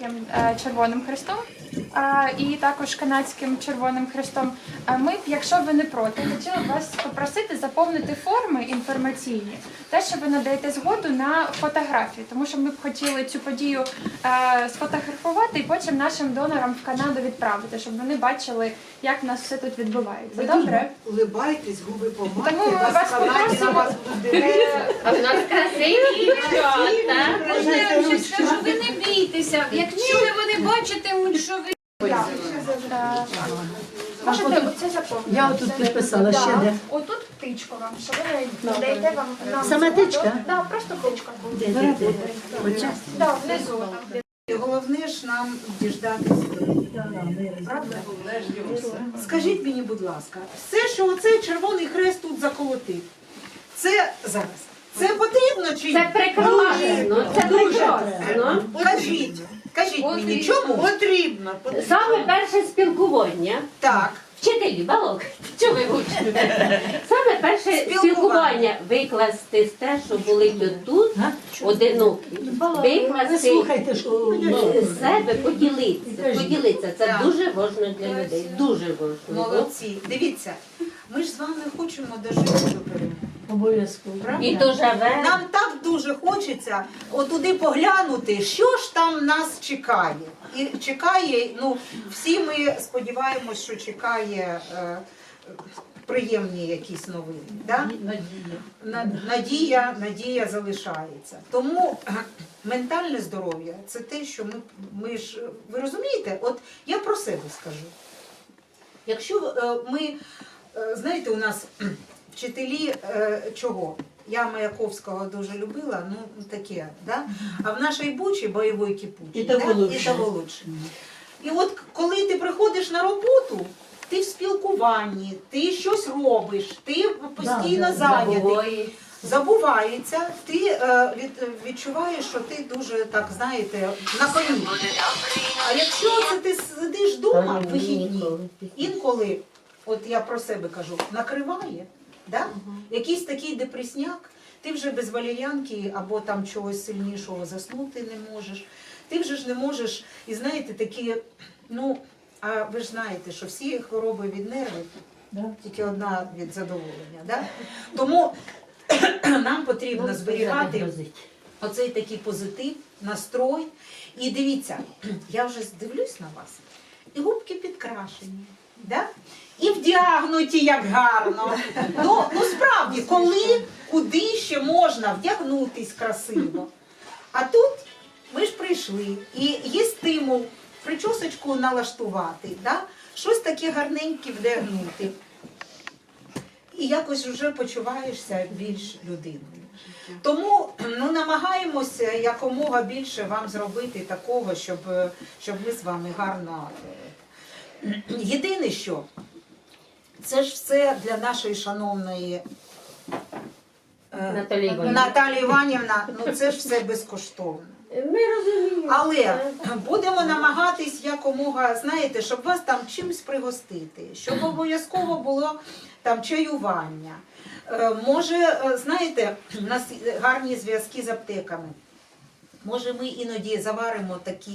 Європейським е, Червоним Хрестом і також Канадським Червоним Хрестом. Ми б, якщо ви не проти, хотіли б вас попросити заповнити форми інформаційні, те, що ви надаєте згоду на фотографії, тому що ми б хотіли цю подію е, сфотографувати і потім нашим донорам в Канаду відправити, щоб вони бачили, як в нас все тут відбувається. Добре? Улибайтесь, губи помайте, Тому ми вас вас попросимо. А в нас красиві скажу, ви не бійтеся. Чули, вони бачитимуть, що ви Так. Можете заповнити. Я отут підписала, ще де? Отут птичку вам, що ви надаєте вам нам. Саме птичка? Да, просто птичка буде. Внизу там. Головне ж нам діждатися. Правда? Скажіть мені, будь ласка, все, що оцей Червоний Хрест тут заколотив, це зараз. Це потрібно чи ні? Це прекрасно, це прекрасно. Кажіть, кажіть мені, чому? Потрібно. Саме перше спілкування. Так. Вчителі, балок, що ви учите? Саме перше Спілкування. спілкування викласти з те, що були тут одинокі. Викласти слухайте, що з себе, поділитися. Поділитися. Це Так. дуже важливо для людей. Дуже важливо. Молодці. Дивіться, ми ж з вами хочемо дожити до. Обов'язково. І доживе. Нам так дуже хочеться отуди поглянути, що ж там нас чекає. І чекає, ну всі ми сподіваємось, що чекає е, приємні якісь новини. Да? На- Надія, надія залишається. Тому ментальне здоров'я це те, що ми, ми ж ви розумієте, от я про себе скажу. Якщо е, ми, е, знаєте, у нас вчителі е, чого? Я Маяковського дуже любила, ну таке, да? а в нашій бучі бойовий кипучий. І того да? лучше. І того лучше. І от коли ти приходиш на роботу, ти в спілкуванні, ти щось робиш, ти постійно да, зайнятий. Забуває. Забувається, ти е, від, відчуваєш, що ти дуже так знаєте на коні. А якщо це ти сидиш вдома в вихідні, інколи, от я про себе кажу, накриває, да? якийсь такий депресняк, ти вже без валер'янки або там чогось сильнішого заснути не можеш. Ти вже ж не можеш, і знаєте, такі, ну, а ви ж знаєте, що всі хвороби від нервів, Да. тільки одна від задоволення. Да? Тому нам потрібно зберігати оцей такий позитив, настрой. І дивіться, я вже дивлюсь на вас, і губки підкрашені, да? і вдягнуті як гарно. Ну, ну справді, коли, куди ще можна вдягнутись красиво. А тут ми ж прийшли, і є стимул причосочку налаштувати, да? щось таке гарненьке вдягнути. І якось вже почуваєшся більш людиною. Тому ну, намагаємося якомога більше вам зробити такого, щоб, щоб ми з вами гарно. Єдине, що це ж все для нашої шановної е. Наталії Іванівна, ну це ж все безкоштовно. Ми розуміємо. Але будемо намагатись якомога, знаєте, щоб вас там чимось пригостити, щоб обов'язково було там чаювання. Е, Може, е, знаєте, у нас гарні зв'язки з аптеками. Може, ми іноді заваримо такі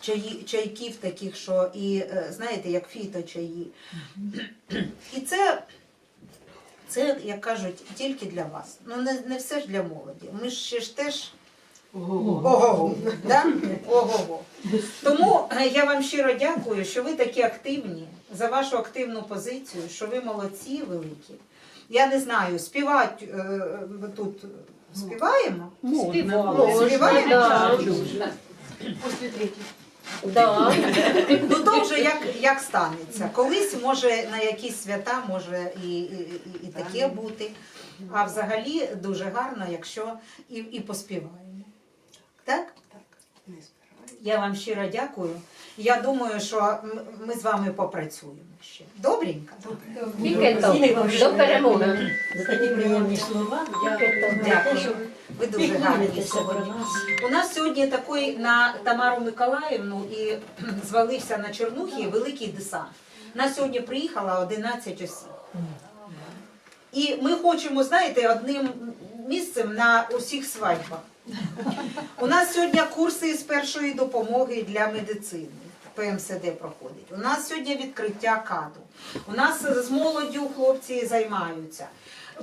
чаї, чайків, таких, що і е, знаєте, як фіточаї. І це, це, як кажуть, тільки для вас. Ну не, не все ж для молоді. Ми ж ще ж теж. Ого-го. Да? Ого-го. Тому е, я вам щиро дякую, що ви такі активні, за вашу активну позицію, що ви молодці великі. Я не знаю, співати е, тут співаємо? Можна, Співаємо? да. Да. Ну то вже як, як станеться. Колись може на якісь свята може і, і, і, і таке бути. А взагалі дуже гарно, якщо і, і поспіваємо. Так? Я вам щиро дякую. Я думаю, що ми з вами попрацюємо ще. Добренько? Тільки то. До перемоги. За такі приємні слова. Дякую. Ви дуже гарні сьогодні. У нас сьогодні такий на Тамару Миколаївну і звалився на Чернухі великий десант. Нас сьогодні приїхало 11 осіб. І ми хочемо, знаєте, одним місцем на усіх свадьбах. У нас сьогодні курси з першої допомоги для медицини. ПМСД проходить. У нас сьогодні відкриття каду. У нас з молоддю хлопці займаються.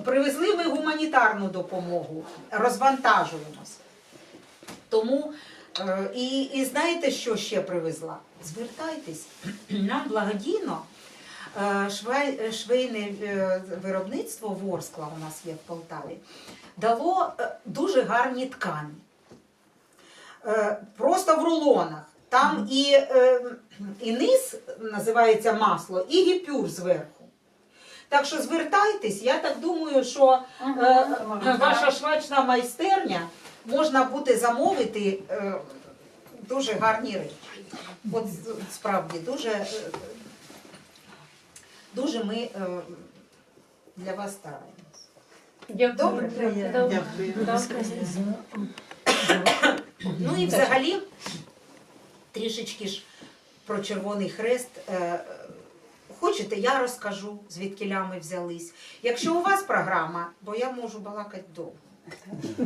Привезли ми гуманітарну допомогу, розвантажуємось. Тому е, і, і знаєте, що ще привезла? Звертайтесь, нам благодійно е, швей- швейне е, виробництво Ворскла у нас є в Полтаві, дало е, дуже гарні ткані. Е, Просто в рулонах. Там і, е, і низ називається масло, і гіпюр зверху. Так що звертайтесь, я так думаю, що ваша швачна майстерня можна буде замовити дуже гарні речі. От справді дуже, дуже ми для вас стараємось. Добре? Ну і взагалі, трішечки ж про Червоний Хрест. Е, Хочете, я розкажу, звідки лями взялись. Якщо у вас програма, бо я можу балакати довго.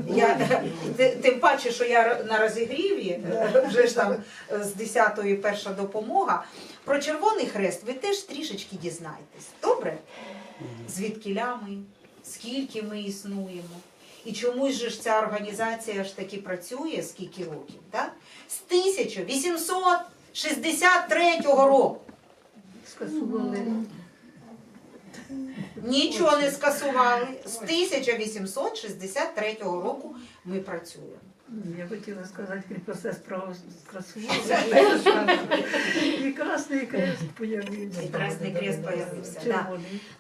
Я, тим паче, що я на розігріві, е, вже ж там з 10-ї перша допомога. Про Червоний Хрест ви теж трішечки дізнаєтесь. Добре? Звідки лями, скільки ми існуємо. І чомусь же ж ця організація ж таки працює скільки років, так? З 1863 року. Скасували. Нічого не скасували. З 1863 року ми працюємо. Я хотіла сказати, про справа скасували. І Красний Крест появився. І Красний Крест появився, да.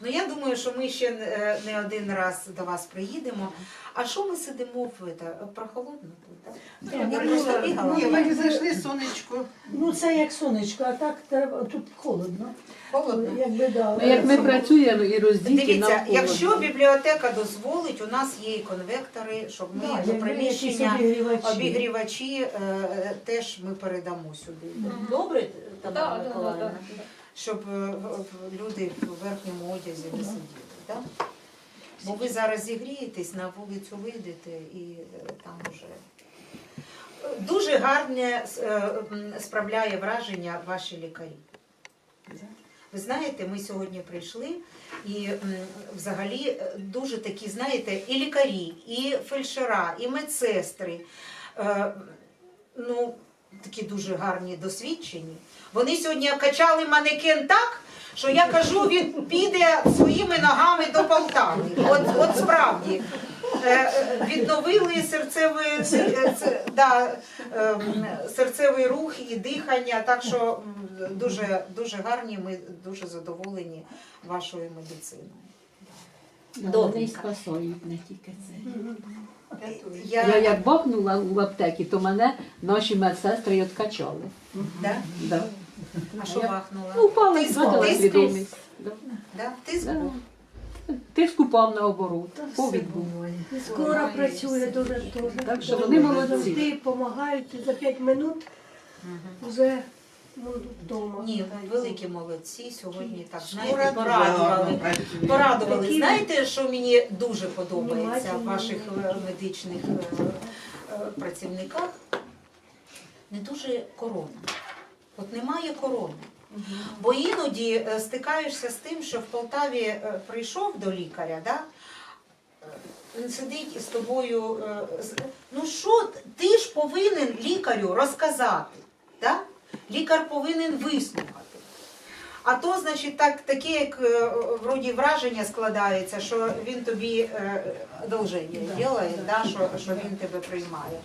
Ну я думаю, що ми ще е, не один раз до вас приїдемо. А що ми сидимо в це, прохолодно тут? так? Я просто бігала. Ні, ми зайшли сонечко. Ну це як сонечко, а так треба тут холодно. Холодно. Якби да. Ну, як ми працюємо і роздіті Дивіться, якщо бібліотека дозволить, у нас є і конвектори, щоб ми Да, до якби приміщення якісь обігрівачі. обігрівачі е, теж ми передамо сюди. Добре, Тамара Миколаївна? Щоб е, в- в- люди в верхньому одязі не сиділи. Да? Бо ви зараз зігрієтесь, на вулицю вийдете і е, там уже. Дуже гарне е, справляє враження ваші лікарі. Ви знаєте, ми сьогодні прийшли і взагалі е, дуже такі, знаєте, і лікарі, і фельдшера, і медсестри. Ну, такі дуже гарні досвідчені. Вони сьогодні качали манекен так, що я кажу, він піде своїми ногами до Полтави. От, от справді. Е, е, Відновили серцевий, е, да, ем, серцевий рух і дихання, так що дуже, дуже гарні, ми дуже задоволені вашою медициною. Вони Добренько. не тільки це. Я Я, як бахнула в аптекі, то мене наші медсестри й откачали. да? Да. А що бахнула? Ну, упала і Тиск, втратила свідомість. Да. Да? Був? Тиск упав наоборот, Та був. скоро працює дуже дуже. Так що вони молодці. Завжди допомагають і за 5 минут вже ну, вдома. Ні, великі молодці сьогодні так знаєте, порадували. Порадували. Такі- Знаєте, що мені дуже подобається в ваших е, медичних е, е, працівниках? Не дуже корона. От немає корони. Бо іноді стикаєшся з тим, що в Полтаві прийшов до лікаря, да? він сидить з тобою. Ну що, ти ж повинен лікарю розказати. Да? Лікар повинен вислухати. А то, значить, так, таке, як е, вроді враження складається, що він тобі е, одолження робить, да, що, що він тебе приймає.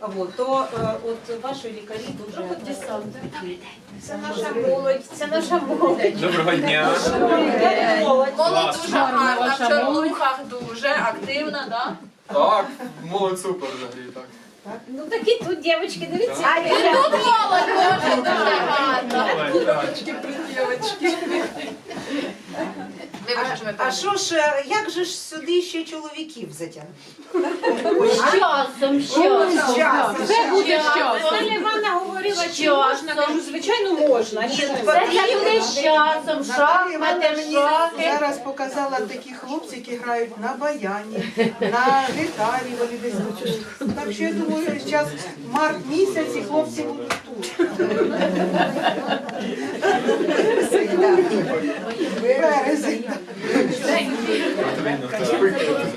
А от, то е, от ваші лікарі дуже е. Це наша молодь, це наша молодь. Доброго дня. Молодь Клас. дуже гарна, в Чорнухах дуже активна, да? Так, молодь супер взагалі так. Ну такі тут дівчатки, дивіться. А тут молодь дуже дуже Дівчатки, так. Вибачте, що ми А що ж, як же ж сюди ще чоловіків затягнути? З часом, з часом. Все буде щось. Наталя Івановна говорила, чи можна, кажу, звичайно, можна. Ні, Це буде з часом, шахмати, шахи. зараз показала такі хлопці, які грають на баяні, на гітарі, вони десь тут. Так що я думаю, зараз март місяць і хлопці будуть тут. Березень.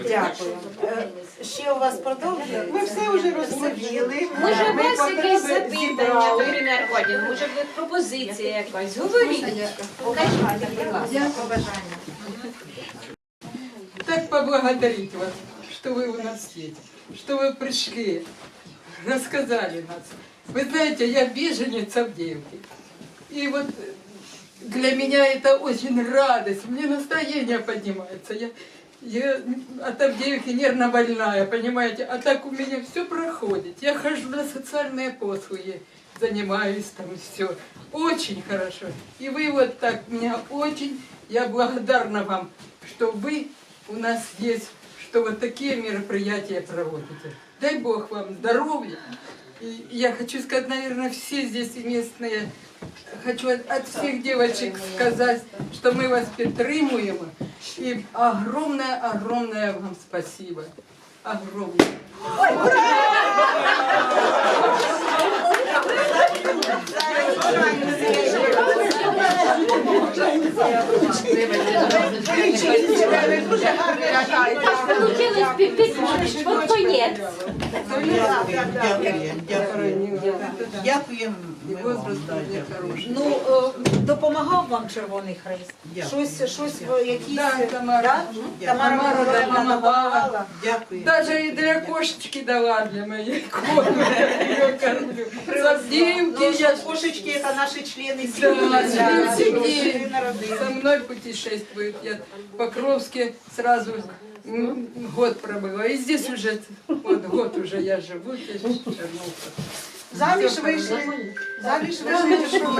Дякую. Е, Ще у вас продовжує? Ми все вже розповіли. Може, у Ми вас якесь потреби запитання, зібрали. Ірина Аркадівна, може, ви пропозиція якась? Говоріть. Покажіть, будь ласка. Побажання. так поблагодарить вас, что вы у нас есть, что вы пришли, рассказали нас. Вы знаете, я беженец Авдеевки. И вот для меня это очень радость, мне настроение поднимается. Я, я от Авдеевки нервно больная, понимаете, а так у меня все проходит. Я хожу на социальные послуги, занимаюсь там все. Очень хорошо. И вы вот так меня очень, я благодарна вам, что вы у нас есть, что вот такие мероприятия проводите. Дай Бог вам здоровья. И я хочу сказать, наверное, все здесь местные, хочу от, всех девочек сказать, что мы вас підтримуємо. И огромное-огромное вам спасибо. Огромное. Так получилось під під під конець. Дякуємо. И возраст Дякую. Дякую. хороший. Ну, е, допомагав вам Червоний Хрест? Щось, щось, якісь... Да, Тамара. Да? Тамара Миколаївна допомагала. Дякую. Даже и для кошечки дала для моей кошки. Я ее кормлю. С Авдеевки Ну, я кошечки – це наші члени Да, сім'ї. со мной путешествует. Я в Покровске сразу год пробыла. И здесь уже, вот год уже я живу, здесь Чернуха. Заміж вийшли. Заміж вийшли, що?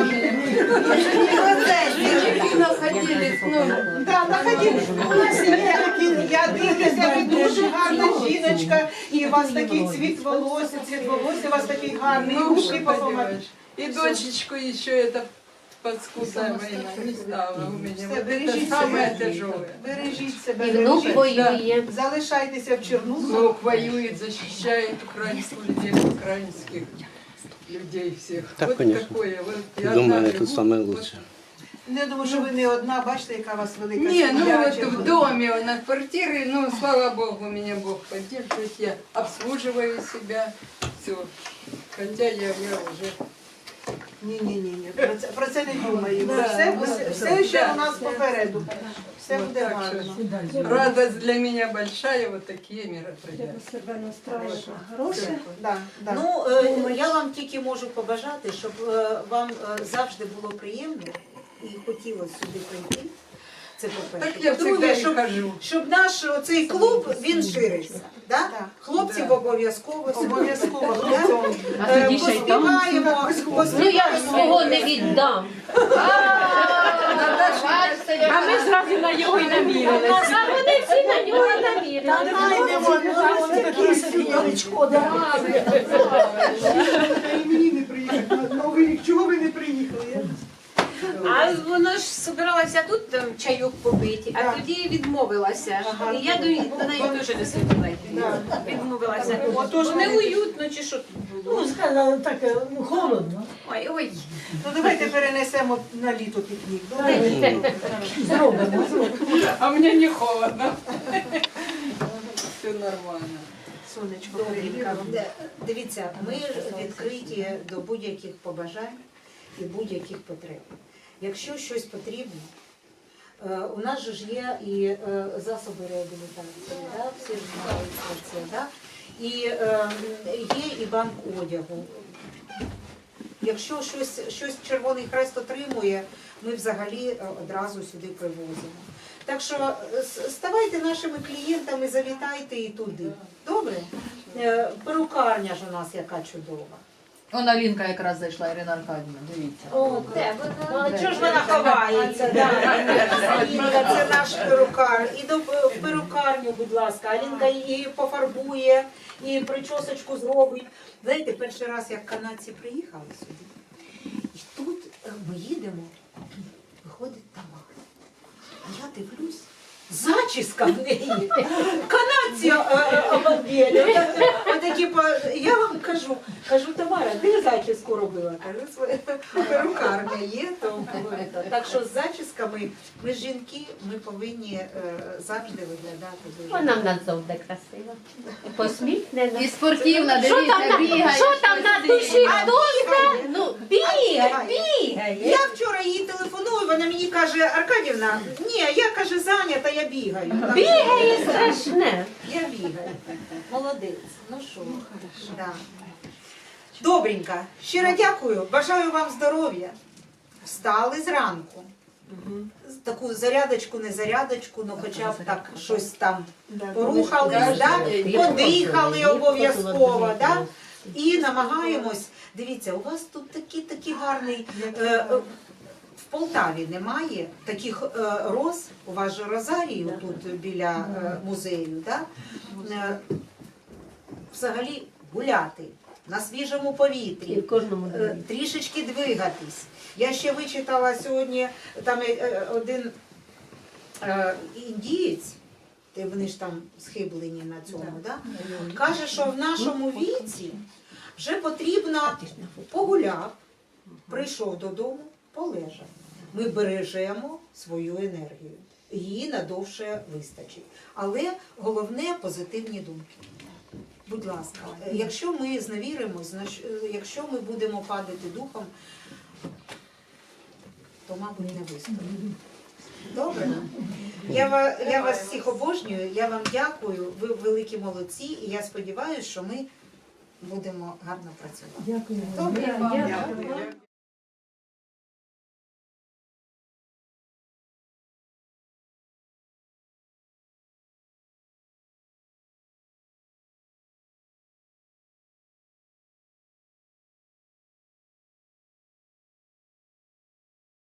Ну, Да, находили. У нас є такі, я дивлюся, ви дуже гарна жіночка, і у вас такий цвіт волосся, цвіт волосся, у вас такий гарний, ну, ручки что попомагають. поделаешь. И дочечку еще это паскудная война не стала у это бережіть себе. Бережіть себе, І бережіть. воює. Залишайтеся в Чернуху. Бог воюет, защищает украинских людей, украинских людей всех. Так, вот конечно. такое. Вот я Думаю, одна тут живу. самое лучшее. лучше. Ну, Я думаю, що ви не одна, бачите, яка у вас велика Не, ну сім'я, вот в доме, на квартире, ну, слава Богу, меня Бог поддерживает, я обслуживаю себя, все. Хотя я, я уже... Ні, ні, ні, ні. Про це, про це не думаємо. Да, все, да, все, да, все ще да. у нас попереду. Все Вот буде так гарно. Радость для меня большая, вот такие мероприятия. Себе хороше. Да, да. Ну, е, я вам тільки можу побажати, щоб е, вам е, завжди було приємно і хотілося сюди прийти. Це по-перше. Так я По-друге, щоб, щоб наш цей клуб він ширився. Да? Так. Хлопців Да. обов'язково. Обов'язково Да? А Е, тоді ще й. Поспіваємо, Ну я ж свого не віддам. А ми зразу на його й намірилися. А вони всі на нього Та намірили. знайдемо, ось такі собі яличко, да. І мені не приїхати. на Новий рік. Чого ви не приїхали? А вона ж збиралася тут там, чайок попити, а Так. тоді відмовилася. Ага. І я до, до неї теж не світила. Відмовилася. Отож, неуютно чи що тут було. Ну, сказали, так ну, холодно. Ой, ой. Ну давайте перенесемо на літо пікнік. Добре? Зробимо. А мне не холодно. Все нормально. Сонечко, Добренько. привіт. Дивіться, ми відкриті до будь-яких побажань і будь-яких потреб. Якщо щось потрібно, е, у нас же ж є і е, засоби реабілітації, да? всі ж знають про це, да? і е, є і банк одягу. Якщо щось, щось Червоний Хрест отримує, ми взагалі одразу сюди привозимо. Так що ставайте нашими клієнтами, завітайте і туди. Добре? Перукарня ж у нас яка чудова. Он Алінка якраз зайшла, Ірина Аркадівна, дивіться. О, Ну, чого ж вона ховається? Да, Алінка, це наш перукар. І до в перукарню, будь ласка. Алінка її пофарбує, і причосочку зробить. Знаєте, перший раз, як канадці приїхали сюди, і тут е, ми їдемо, виходить Тамара. А я дивлюсь, зачіска в неї. Канадці е, Отакі по- Я вам кажу, кажу, Тамара, ти зачіску робила? Кажу, «Своя перукарня є, то так що з зачісками ми жінки, ми повинні е, завжди виглядати дуже. Вона в нас завжди красива. Посміхнена. І спортивна, Що там, дивіться, на, бігає. що там на душі? А, Дуже, ну, бігай, бігає. бігай. Я вчора їй телефоную, вона мені каже, Аркадівна, ні, я каже, зайнята, я бігаю. Бігає страшне. Я бігаю. Молодець. Ну що, да. Добренько. Щиро дякую. Бажаю вам здоров'я. Встали зранку. Таку зарядочку, не зарядочку, ну хоча б так щось там порухались, да? подихали обов'язково. Да? І намагаємось. Дивіться, у вас тут такий такий гарний. е, В Полтаві немає таких е, роз, у вас же розарію тут біля е, музею, да? Е, взагалі гуляти на свіжому повітрі. трішечки двигатись. Я ще вичитала сьогодні там один індієць, де вони ж там схиблені на цьому, да? каже, що в нашому віці вже потрібно погуляв, прийшов додому, полежав. Ми бережемо свою енергію. Її надовше вистачить. Але головне позитивні думки. Будь ласка, якщо ми зневіримось, якщо ми будемо падати духом, то, мабуть, не вистоїмо. Добре? Я, я вас всіх обожнюю, я вам дякую, ви великі молодці, і я сподіваюся, що ми будемо гарно працювати. Дякую. Добре? Дякую.